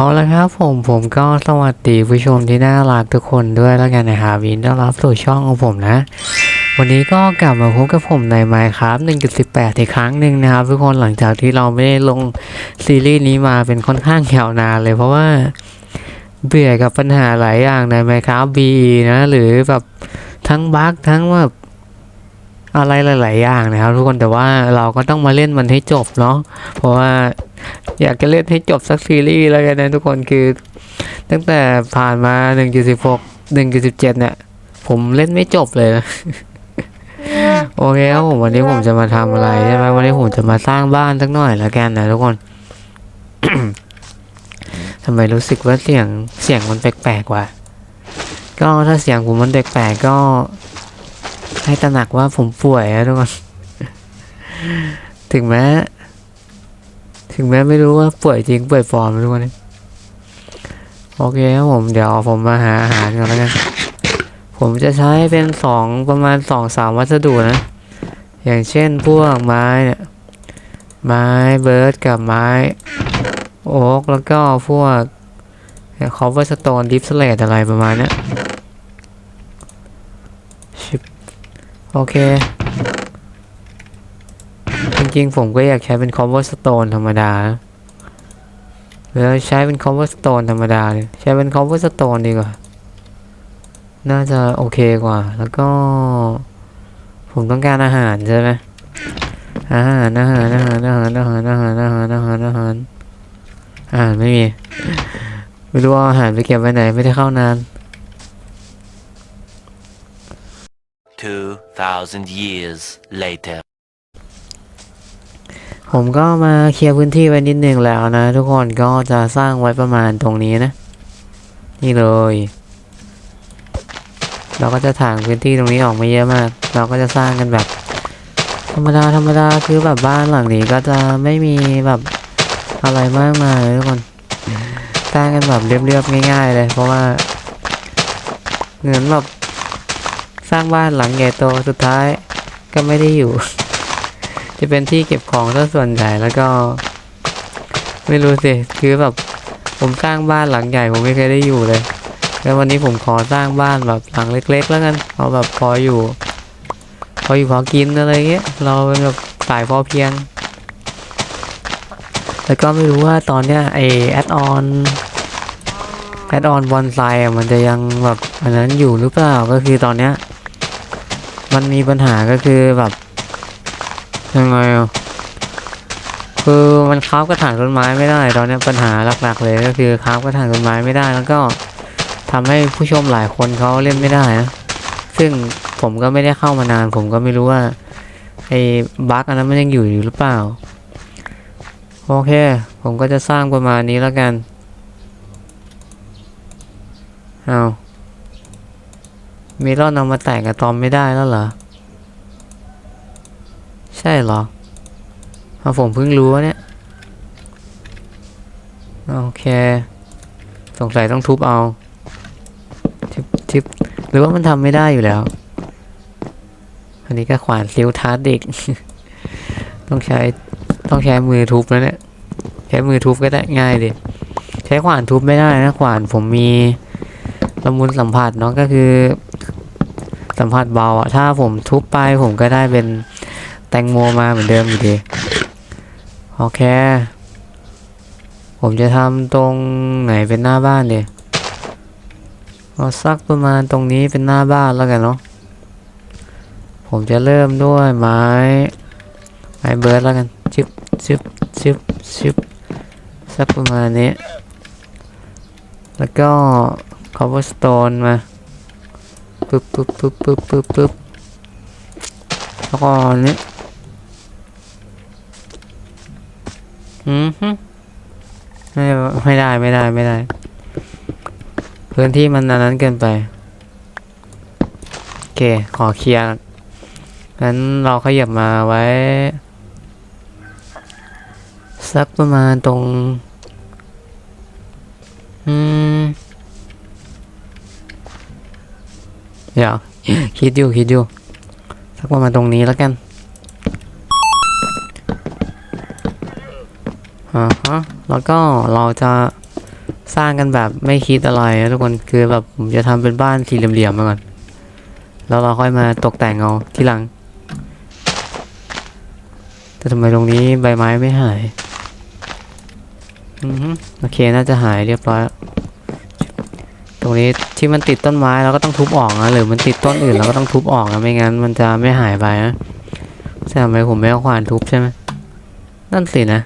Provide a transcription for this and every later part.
เอาละครับผมผมก็สวัสดีผู้ชมที่น่ารักทุกคนด้วยแล้วกันนะครับยินต้อนรับสู่ช่องของผมนะ วันนี้ก็กลับมาพบกับผมใน Minecraft 1.18 อีกครั้งหนึ่งนะครับ ทุกคนหลังจากที่เราไม่ได้ลงซีรีส์นี้มาเป็นค่อนข้างยาวนานเลยเพราะว่าเบื่อกับปัญหาหลายอย่างใน Minecraft BE นะ หรือแบบทั้งบั๊กทั้งแบบ อะไรหลาย ๆ อย่างนะครับทุกคนแต่ว่าเราก็ต้องมาเล่นมันให้จบเนาะเพราะว่าอยากจะเล่นให้จบสักซีรีส์แล้วกันนะทุกคนคือ ตั้งแต่ผ่านมา 1.16 1.17 เนี่ย ผมเล่นไม่จบเลยนะโอเคครับผมวันนี้ผมจะมาทำอะไรใช่ไหมวันนี้ผมจะมาสร้างบ้านสักหน่อยแล้วกันนะทุกคนทำไมรู้สึกว่าเสียงเสียงมันแปลกๆว่ะก็ถ้าเสียงผมมันแปลกๆก็ ให้ตระหนักว่าผมป่วยนะทุกคน ถึงแม้ ถึงแม้ไม่รู้ว่าป่วยจริงป่วยปลอมทุกคนโอเคครับผมเดี๋ยวผมมาหาอาหารก่อนแล้วกันผมจะใช้เป็นสองประมาณสองสามวัสดุนะ อย่างเช่นพวกไม้เนี่ยไม้เบิร์ดกับไม้โอ๊กแล้วก็พวกคอเวอร์สโตนดิฟสเลตอะไรประมาณนี้ยชิบ โอเค จริงๆ ผมก็อยากใช้เป็น cover stone ธรรมดานะหรือใช้เป็น cover stone ธรรมดาเลยใช้เป็น cover stone ดีกว่า น่าจะโอเคกว่า แล้วก็ ผมต้องการอาหารใช่ไหมอาหารอาหารอาหารอาหารอาหารอาหารอาหารอาหารอาหารอาหารไม่มี ไม่รู้ว่าอาหารไปเก็บไว้ไหนไม่ได้เข้านาน 2,000 years later. ผมก็มาเคลียร์พื้นที่ไว้นิดนึงแล้วนะ ทุกคนก็จะสร้างไว้ประมาณตรงนี้นะ นี่เลย เราก็จะถางพื้นที่ตรงนี้ออกมาเยอะมาก เราก็จะสร้างกันแบบ ธรรมดาธรรมดาคือแบบบ้านหลังนี้ก็จะไม่มีแบบอะไรมากมายเลยทุกคนสร้างกันแบบเรียบๆง่าย ๆ เลย เพราะว่าเหมือนแบบ สร้างบ้านหลังใหญ่โตสุดท้ายก็ไม่ได้อยู่ จะเป็นที่เก็บของซะส่วนใหญ่แล้วก็ ไม่รู้สิคือแบบผมสร้างบ้านหลังใหญ่ผมไม่เคยได้อยู่เลย แล้ววันนี้ผมขอสร้างบ้านแบบหลังเล็ก ๆ แล้วกันเอาแบบพออยู่ พออยู่พอกินอะไรเงี้ย เราเป็นแบบสายพอเพียง แล้วก็ไม่รู้ว่าตอนเนี้ยไอแอดออนแอดออนบอนไซมันจะยังแบบอันนั้นอยู่หรือเปล่าก็คือตอนเนี้ย มันมีปัญหาก็คือแบบยังไงอะคือมันค้าบกระถางต้นไม้ไม่ได้ ตอนนี้ปัญหาหลักๆ เลยก็คือค้าบกระถางต้นไม้ไม่ได้ แล้วก็ทำให้ผู้ชมหลายคนเขาเล่นไม่ได้นะซึ่งผมก็ไม่ได้เข้ามานาน ผมก็ไม่รู้ว่าไอ้บั๊กอันนั้นมันยังอยู่อยู่หรือเปล่า โอเค ผมก็จะสร้างประมาณนี้แล้วกัน เอา มีรอนเอามาแต่งกับตอมไม่ได้แล้วเหรอ ใช่เหรอเอาผมเพิ่งรู้เนี่ย โอเค สงสัยต้องทุบเอา ทิบทิบหรือว่ามันทำไม่ได้อยู่แล้ว อันนี้ก็ขวานซิลทาร์ดเด็กต้องใช้ต้องใช้มือทุบแล้วเนี่ย ใช้มือทุบก็ได้ง่ายดิ ใช้ขวานทุบไม่ได้นะขวานผมมีละมุนสัมผัสเนาะก็คือ สัมผัสเบาอะถ้าผมทุบไปผมก็ได้เป็นแตงโมมาเหมือนเดิมอยู่ดีโอเค ผมจะทำตรงไหนเป็นหน้าบ้านดีเอาสักประมาณตรงนี้เป็นหน้าบ้านแล้วกันเนาะผมจะเริ่มด้วยไม้ไม้เบิร์ดแล้วกันชิบชิบชิบชิบสักประมาณนี้ แล้วก็ cobblestone มา ปึ๊บปึ๊บปึ๊บปึ๊บปึ๊บปึ๊บแล้วก็อันนี้อืมไม่ไม่ได้ไม่ได้ไม่ได้ พื้นที่มันอันนั้นเกินไป โอเค ขอเคลียร์งั้นเราขยับมาไว้ สักประมาณตรง อืม เดี๋ยว คิดอยู่คิดอยู่สักประมาณตรงนี้แล้วกันอ่าฮะแล้วก็เราจะสร้างกันแบบไม่คิดอะไรนะทุกคนคือแบบผมจะทำเป็นบ้านสี่เหลี่ยมๆมาก่อนแล้วเราค่อยมาตกแต่งเอาทีหลัง แต่ทำไมตรงนี้ใบไม้ไม่หาย อือฮึโอเค น่าจะหายเรียบร้อยแล้ว รงนี้ที่มันติดต้นไม้เราก็ต้องทุบออกนะหรือมันติดต้นอื่นเราก็ต้องทุบออกนะไม่งั้นมันจะไม่หายไปนะแต่ทำไมผมไม่เอาขวานทุบใช่ไหมนั่นสินะ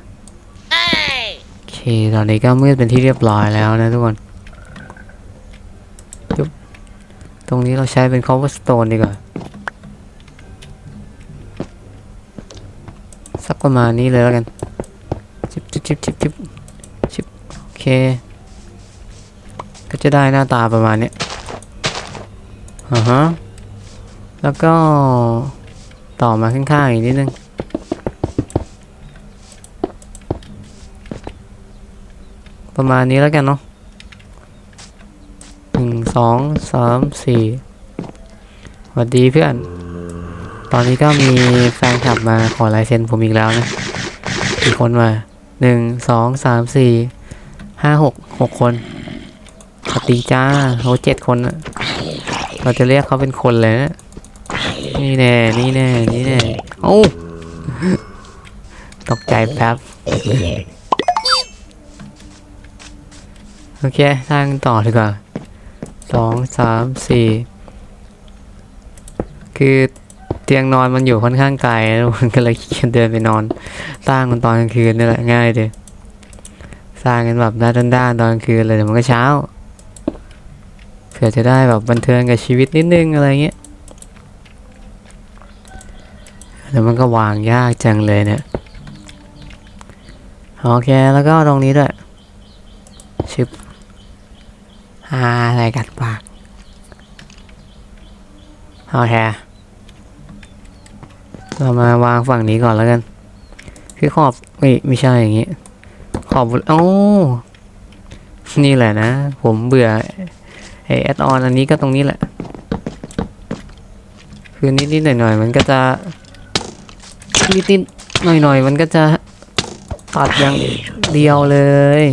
โอเคตอนนี้ก็มืดเป็นที่เรียบร้อยแล้วนะทุกคนยุบตรงนี้เราใช้เป็น cobblestone ดีกว่าสักประมาณนี้เลยแล้วกันชิบชิบชิบชิบชิบโอเค จะได้หน้าตาประมาณนี้อ่าฮะแล้วก็ต่อมาข้างๆอีกนิดนึงประมาณนี้แล้วกันเนาะหนึ่งสองสามสี่สวัสดีเพื่อน ตอนนี้ก็มีแฟนคลับมาขอลายเซ็นผมอีกแล้วนะกี่คนมาหนึ่งสองสามสี่ห้าหกหกคน สวัสดีจ้าโหเจ็ดคนอะเราจะเรียกเขาเป็นคนเลยนะนี่แน่นี่แน่นี่แน่โอ้ตกใจแป๊บโอเคสร้างต่อดีกว่าสองสามสี่คือเตียงนอนมันอยู่ค่อนข้างไกลแล้วมันก็เลยขี้เกียจเดินไปนอน สร้างมันตอนกลางคืนนี่แหละง่ายดีสร้างกันแบบด้านๆตอนกลางคืนเลยเดี๋ยวมันก็เช้า เผื่อจะได้แบบบันเทิงกับชีวิตนิดนึงอะไรเงี้ยแล้วมันก็วางยากจังเลยเนี่ยโอเคแล้วก็ตรงนี้ด้วยชึบอ่าอะไรกัดปากโอเคเรามาวางฝั่งนี้ก่อนแล้วกัน คือขอบเอ้ยไม่ใช่อย่างงี้ ขอบโอ้นี่แหละนะ ผมเบื่อ ไอแอดออนอันนี้ก็ตรงนี้แหละ คือนิดๆหน่อยๆมันก็จะนิดๆหน่อยๆมันก็จะตัดอย่างเดียวเลย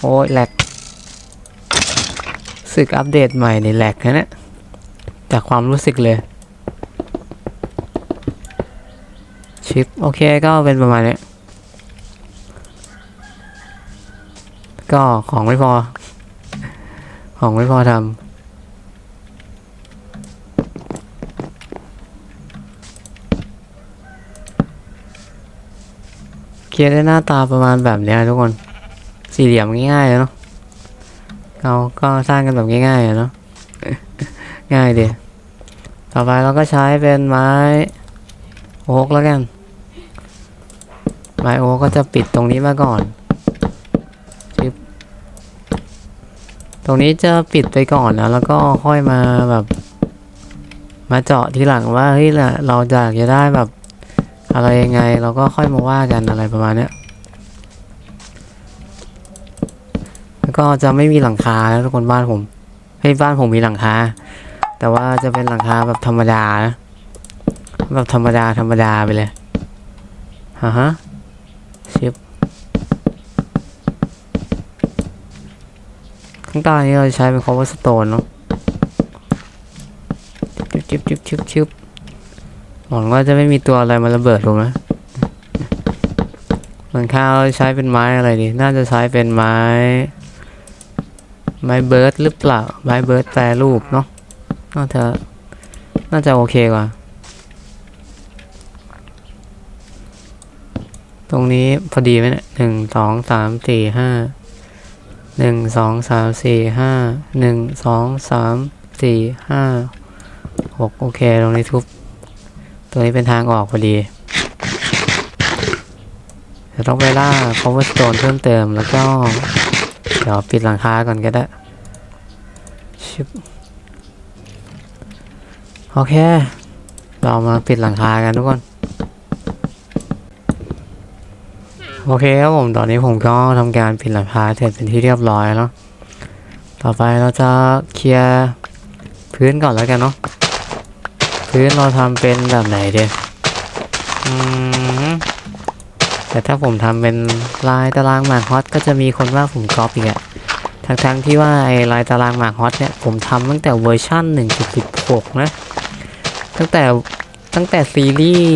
โอ้ยแหลกสึกอัปเดตใหม่ในแหลกนะเนี่ยจากความรู้สึกเลย ชิป โอเคก็เป็นประมาณนี้ ก็ของไม่พอ ของไม่พอทำเคลียร์ได้หน้าตาประมาณแบบเนี้ยทุกคน สี่เหลี่ยมง่ายๆเลยเนาะเราก็สร้างกันแบบง่ายๆเนาะง่ายดีต่อไปเราก็ใช้เป็นไม้โอ๊กแล้วกัน ไม้โอ๊กก็จะปิดตรงนี้มาก่อนชิบ ตรงนี้จะปิดไปก่อนนะแล้วก็ค่อยมาแบบ มาเจาะทีหลังว่าเฮ้ยละเราอยากจะได้แบบ อะไรยังไง เราก็ค่อยมาว่ากันอะไรประมาณเนี้ยแล้วก็จะไม่มีหลังคาแล้วทุกคนบ้านผมให้ยบ้านผมมีหลังคาแต่ว่าจะเป็นหลังคาแบบธรรมดานะแบบธรรมดาธรรมดาไปเลยฮะฮะชิป ข้างใต้นี้เราจะใช้เป็น cover stone เนาะชิบชิบชิบชิบชิบหวังว่าจะไม่มีตัวอะไรมาระเบิดถูกไหมหลังคาเราใช้เป็นไม้อะไรดี น่าจะใช้เป็นไม้ ไม้เบิร์ดหรือเปล่า ไม้เบิร์ดแปรรูปเนาะ น่าจะ น่าจะโอเคกว่า ตรงนี้พอดีไหมเนี่ยหนึ่งสองสามสี่ห้า หนึ่งสองสามสี่ห้าหนึ่งสองสามสี่ห้าหกโอเคตรงนี้ทุบตรงนี้เป็นทางออกพอดีจะต้องไปล่า cover stone เพิ่มเติมแล้วก็ เดี๋ยวปิดหลังคาก่อนก็ได้ชิบโอเค เรามาปิดหลังคากันทุกคน โอเคครับผมตอนนี้ผมก็ทำการปิดหลังคาเสร็จเป็นที่เรียบร้อยแล้ว ต่อไปเราจะเคลียร์พื้นก่อนแล้วกันเนาะพื้นเราทำเป็นแบบไหนเดียแต่ถ้าผมทำเป็นลายตารางหมากฮอตก็จะมีคนว่าผมก๊อปอีกอะทั้งๆที่ว่าไอ้ลายตารางหมากฮอตเนี่ยผมทำตั้งแต่เวอร์ชั่น 1.16 นะ ตั้งแต่ตั้งแต่ซีรีส์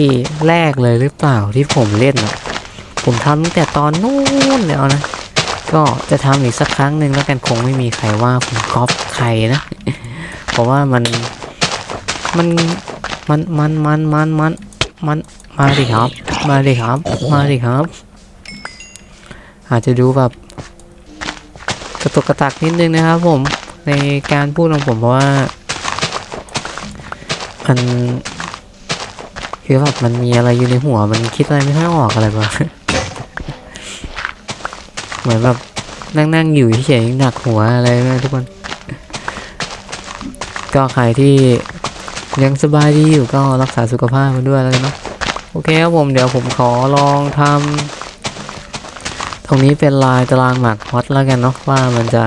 แรกเลยหรือเปล่าที่ผมเล่นอะ ผมทำตั้งแต่ตอนนู้นแล้วนะ ก็จะทำอีกสักครั้งหนึ่งแล้วกันคงไม่มีใครว่าผมก๊อปใครนะ เพราะว่ามันมันมันมันมันมันมันมันมาดิครับ มาดิครับ มาดิครับ อาจจะดูแบบกระตุกกระตักนิดนึงนะครับผมในการพูดของผมเพราะว่ามันคือแบบมันมีอะไรอยู่ในหัวมันคิดอะไรไม่ค่อยออกอะไรแบบ เหมือนแบบนั่งนั่งๆอยู่เฉยหนักหัวอะไรไม่รู้ทุกคน ก็ใครที่ยังสบายดีอยู่ก็รักษาสุขภาพกันด้วยแล้วกันเนาะโอเคครับผมเดี๋ยวผมขอลองทำตรงนี้เป็นลายตารางหมากฮอตแล้วกันเนาะว่ามันจะ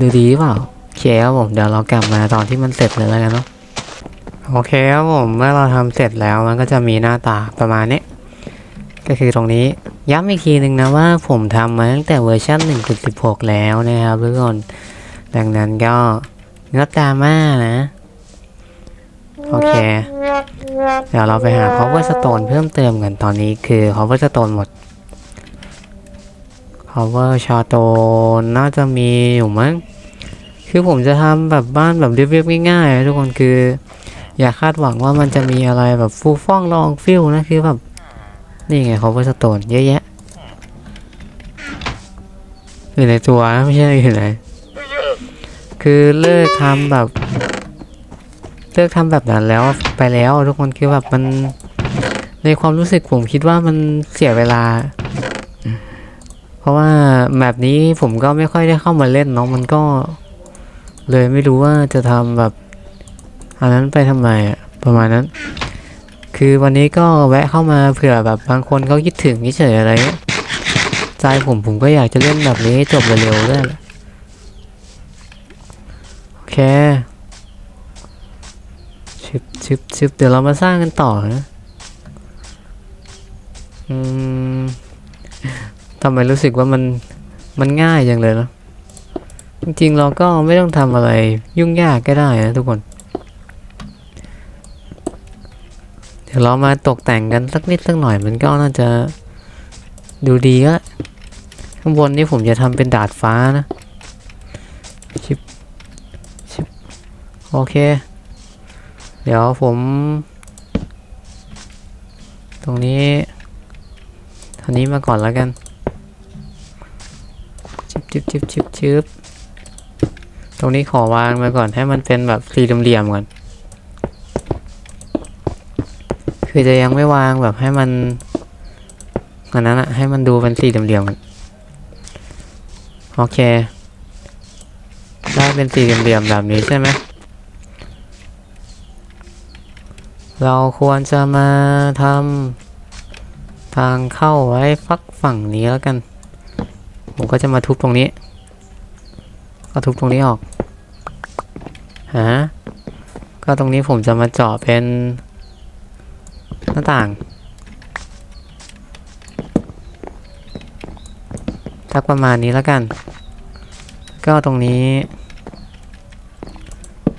ดูดีหรือเปล่าโอเคครับผมเดี๋ยวเรากลับมาตอนที่มันเสร็จเลยแล้วกันเนาะโอเคครับผมเมื่อเราทำเสร็จแล้วมันก็จะมีหน้าตาประมาณนี้ก็คือตรงนี้ ย้ำอีกทีหนึ่งนะว่าผมทำมาตั้งแต่เวอร์ชัน1.16 แล้วนะครับทุกคน ดังนั้นก็งดดรามานะ โอเค เดี๋ยวเราไปหา power stone เพิ่มเติมกันตอนนี้คือ power stone หมด power stone น่าจะมีอยู่มั้ง คือผมจะทำแบบบ้านแบบเรียบๆง่ายๆนะทุกคนคือ อย่าคาดหวังว่ามันจะมีอะไรแบบฟูฟ่องลองฟิลนะคือแบบ นี่ไง power stone เยอะแยะอยู่ในตัวนะไม่ใช่อยู่ไหนคือเลิกทำแบบ เลิกทำแบบนั้นแล้วไปแล้วทุกคนคือแบบมันในความรู้สึกผมคิดว่ามันเสียเวลา เพราะว่าแบบนี้ผมก็ไม่ค่อยได้เข้ามาเล่นเนาะมันก็ เลยไม่รู้ว่าจะทำแบบอันนั้นไปทำไมอะประมาณนั้น คือวันนี้ก็แวะเข้ามาเผื่อแบบบางคนเขาคิดถึงเฉยอะไรเงี้ยใจผมผมก็อยากจะเล่นแบบนี้จบเร็วๆด้วยโอเคชึบชึบชึบเดี๋ยวเรามาสร้างกันต่อนะอืมทำไมรู้สึกว่ามันมันง่ายจังเลยเนอะจริงๆเราก็ไม่ต้องทำอะไรยุ่งยากก็ได้นะทุกคน เดี๋ยวเรามาตกแต่งกันสักนิดสักหน่อยมันก็น่าจะดูดีอะข้างบนนี่ผมจะทำเป็นดาดฟ้านะชิบชิบโอเค เดี๋ยวผม ตรงนี้อันนี้มาก่อนแล้วกันชิบชิบชิบชิบชิบตรงนี้ขอวางมาก่อนให้มันเป็นแบบสี่เหลี่ยมๆก่อน คือจะยังไม่วางแบบให้มันอันนั้นอะให้มันดูเป็นสี่เหลี่ยมๆก่อนโอเค ได้เป็นสี่เหลี่ยมๆแบบนี้ใช่ไหมเราควรจะมาทำทางเข้าไว้ฟักฝั่งนี้แล้วกัน ผมก็จะมาทุบตรงนี้ ก็ทุบตรงนี้ออกฮะก็ตรงนี้ผมจะมาเจาะเป็น หน้าต่างสักประมาณนี้แล้วกัน ก็ตรงนี้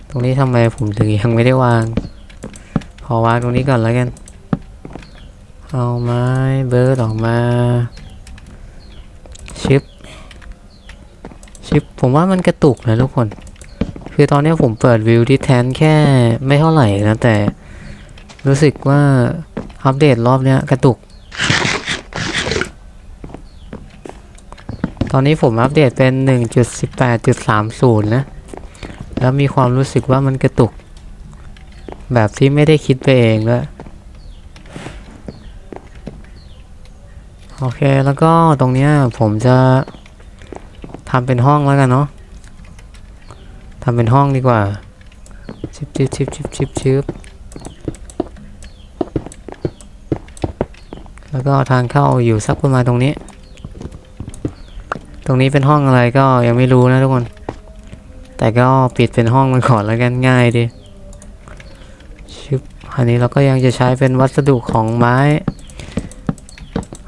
ตรงนี้ทำไมผมถึงยังไม่ได้วาง ขอวางตรงนี้ก่อนแล้วกัน เอาไม้เบิร์ดออกมา ชิป ชิป ผมว่ามันกระตุกนะทุกคน คือตอนนี้ผมเปิดวิวที่แทนแค่ไม่เท่าไหร่นะแต่ รู้สึกว่าอัปเดตรอบเนี้ยกระตุก ตอนนี้ผมอัปเดตเป็น 1.18.30 นะ แล้วมีความรู้สึกว่ามันกระตุก แบบที่ไม่ได้คิดไปเองด้วยโอเค แล้วก็ตรงเนี้ยผมจะทำเป็นห้องแล้วกันเนาะทำเป็นห้องดีกว่าชิบชิบชิบชิบชิบชิบ แล้วก็ทางเข้าอยู่สักประมาณตรงนี้ ตรงนี้เป็นห้องอะไรก็ยังไม่รู้นะทุกคน แต่ก็ปิดเป็นห้องมันก่อนแล้วกันง่ายดีชิบอันนี้เราก็ยังจะใช้เป็นวัสดุของไม้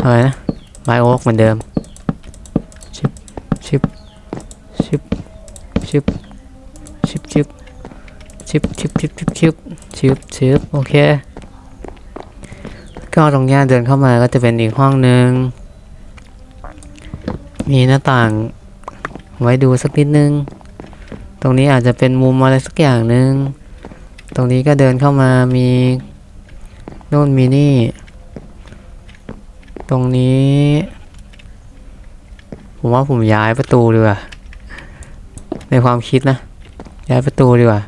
อะไรนะไม้โอ๊กเหมือนเดิมชิบชิบชิบชิบชิบชิบชิบชิบชิบชิบชิบชิบชิบโอเค ก็ตรงนี้เดินเข้ามาก็จะเป็นอีกห้องหนึ่งมีหน้าต่างไว้ดูสักนิดนึง ตรงนี้อาจจะเป็นมุมอะไรสักอย่างหนึ่งตรงนี้ก็เดินเข้ามามีโน่นมีนี่ ตรงนี้ ผมว่าผมย้ายประตูดีกว่า ในความคิดนะ ย้ายประตูดีกว่า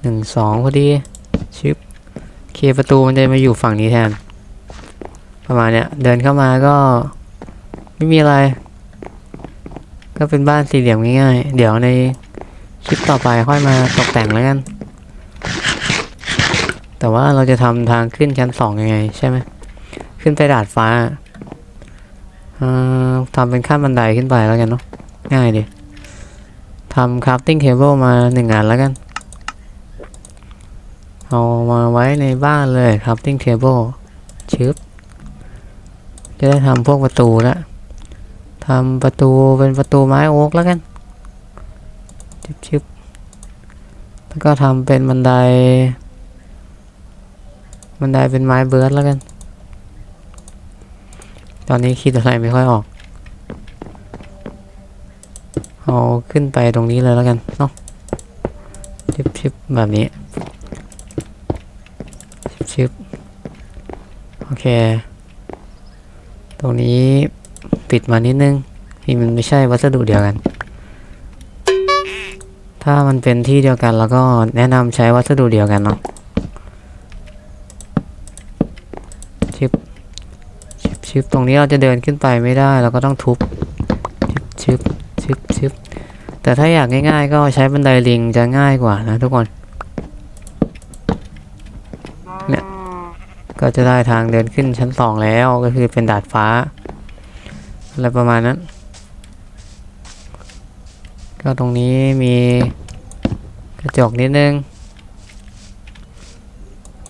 หนึ่งสองพอดี เคประตูมันจะมาอยู่ฝั่งนี้แทน ประมาณเนี้ย เดินเข้ามาก็ ไม่มีอะไร ก็เป็นบ้านสี่เหลี่ยมง่ายๆ เดี๋ยวในคลิปต่อไปค่อยมาตกแต่งแล้วกัน แต่ว่าเราจะทำทางขึ้นชั้นสองยังไง ใช่ไหม ขึ้นไปดาดฟ้าทำเป็นขั้นบันไดขึ้นไปแล้วกันเนาะง่ายดีทำคราฟติ้งเทเบิลมาหนึ่งอันแล้วกัน เอามาไว้ในบ้านเลยคราฟติ้งเทเบิลชึบจะได้ทำพวกประตูละทำประตูเป็นประตูไม้โอ๊กแล้วกันชึบชึบแล้วก็ทำเป็นบันได บันไดเป็นไม้เบิร์ดแล้วกัน ตอนนี้คิดอะไรไม่ค่อยออก เอาขึ้นไปตรงนี้เลยแล้วกันเนาะชิบชิบแบบนี้ ชิบชิบโอเค ตรงนี้ปิดมานิดนึงที่มันไม่ใช่วัสดุเดียวกัน ถ้ามันเป็นที่เดียวกันแล้วก็แนะนำใช้วัสดุเดียวกันเนาะชิบชิบชิบตรงนี้เราจะเดินขึ้นไปไม่ได้เราก็ต้องทุบชิบชิบชิบชิบแต่ถ้าอยากง่ายๆ ก็ใช้บันไดลิงจะง่ายกว่านะทุกคน เนี่ย ก็จะได้ทางเดินขึ้นชั้นสองแล้วก็คือเป็นดาดฟ้าอะไรประมาณนั้น ก็ตรงนี้มีกระจกนิดนึง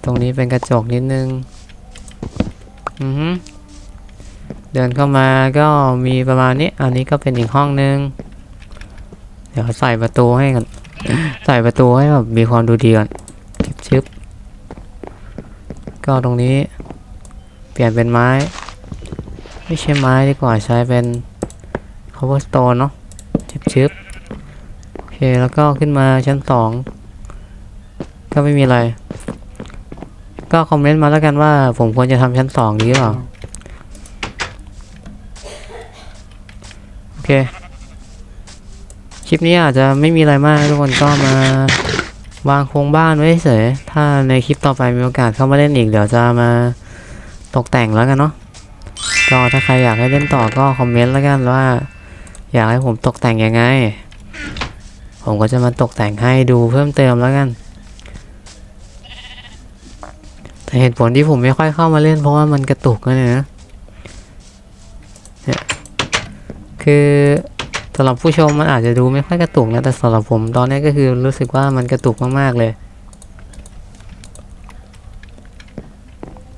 ตรงนี้เป็นกระจกนิดนึง อือฮึเดินเข้ามาก็มีประมาณนี้ อันนี้ก็เป็นอีกห้องนึง เดี๋ยวใส่ประตูให้กัน ใส่ประตูให้แบบมีความดูดีก่อน ก็ตรงนี้ เปลี่ยนเป็นไม้ ไม่ใช่ไม้ดีกว่าใช้เป็น cobblestone เนาะชึบๆโอเคแล้วก็ขึ้นมาชั้นสองก็ไม่มีอะไร ก็คอมเมนต์มาแล้วกันว่า ผมควรจะทำชั้นสองดีหรือเปล่าโอเค คลิปนี้อาจจะไม่มีอะไรมากทุกคนก็มา วางโครงบ้านไว้เฉยถ้าในคลิปต่อไปมีโอกาสเข้ามาเล่นอีก เดี๋ยวจะมาตกแต่งแล้วกันเนาะก็ถ้าใครอยากให้เล่นต่อก็คอมเมนต์แล้วกันว่า อยากให้ผมตกแต่งยังไง ผมก็จะมาตกแต่งให้ดูเพิ่มเติมแล้วกันแต่เหตุผลที่ผมไม่ค่อยเข้ามาเล่น เพราะว่ามันกระตุกนั่นเองนะเนี่ยคือ สำหรับผู้ชมมันอาจจะดูไม่ค่อยกระตุกนะแต่สำหรับผมตอนนี้ก็คือรู้สึกว่ามันกระตุกมากๆเลย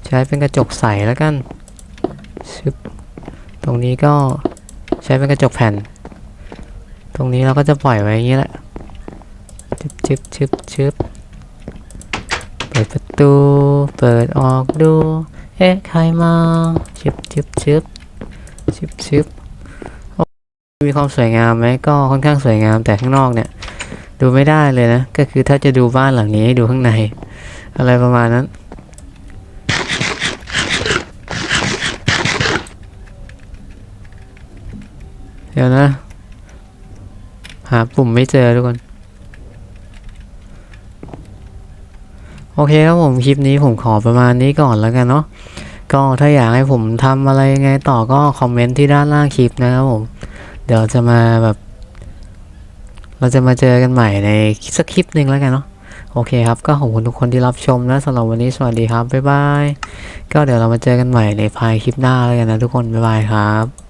ใช้เป็นกระจกใสแล้วกันชึบตรงนี้ก็ใช้เป็นกระจกแผ่น ตรงนี้เราก็จะปล่อยไว้อย่างนี้แหละชึบชึบชึบชึบเปิดประตู เปิดออกดู เอ๊ะใครมาชึบชึบชึบชึบชึบ มีความสวยงามไหมก็ค่อนข้างสวยงามแต่ข้างนอกเนี่ย ดูไม่ได้เลยนะ ก็คือถ้าจะดูบ้านหลังนี้ให้ดูข้างใน อะไรประมาณนั้น เดี๋ยวนะ หาปุ่มไม่เจอทุกคน โอเคครับผมคลิปนี้ผมขอประมาณนี้ก่อนแล้วกันเนาะก็ถ้าอยากให้ผมทำอะไรยังไงต่อก็คอมเมนต์ที่ด้านล่างคลิปนะครับผม เดี๋ยวจะมาแบบ เราจะมาเจอกันใหม่ในสักคลิปหนึ่งแล้วกันเนาะโอเคครับก็ขอบคุณทุกคนที่รับชมนะสำหรับวันนี้สวัสดีครับบ๊ายบายก็เดี๋ยวเรามาเจอกันใหม่ในภายคลิปหน้าแล้วกันนะทุกคนบ๊ายบายครับ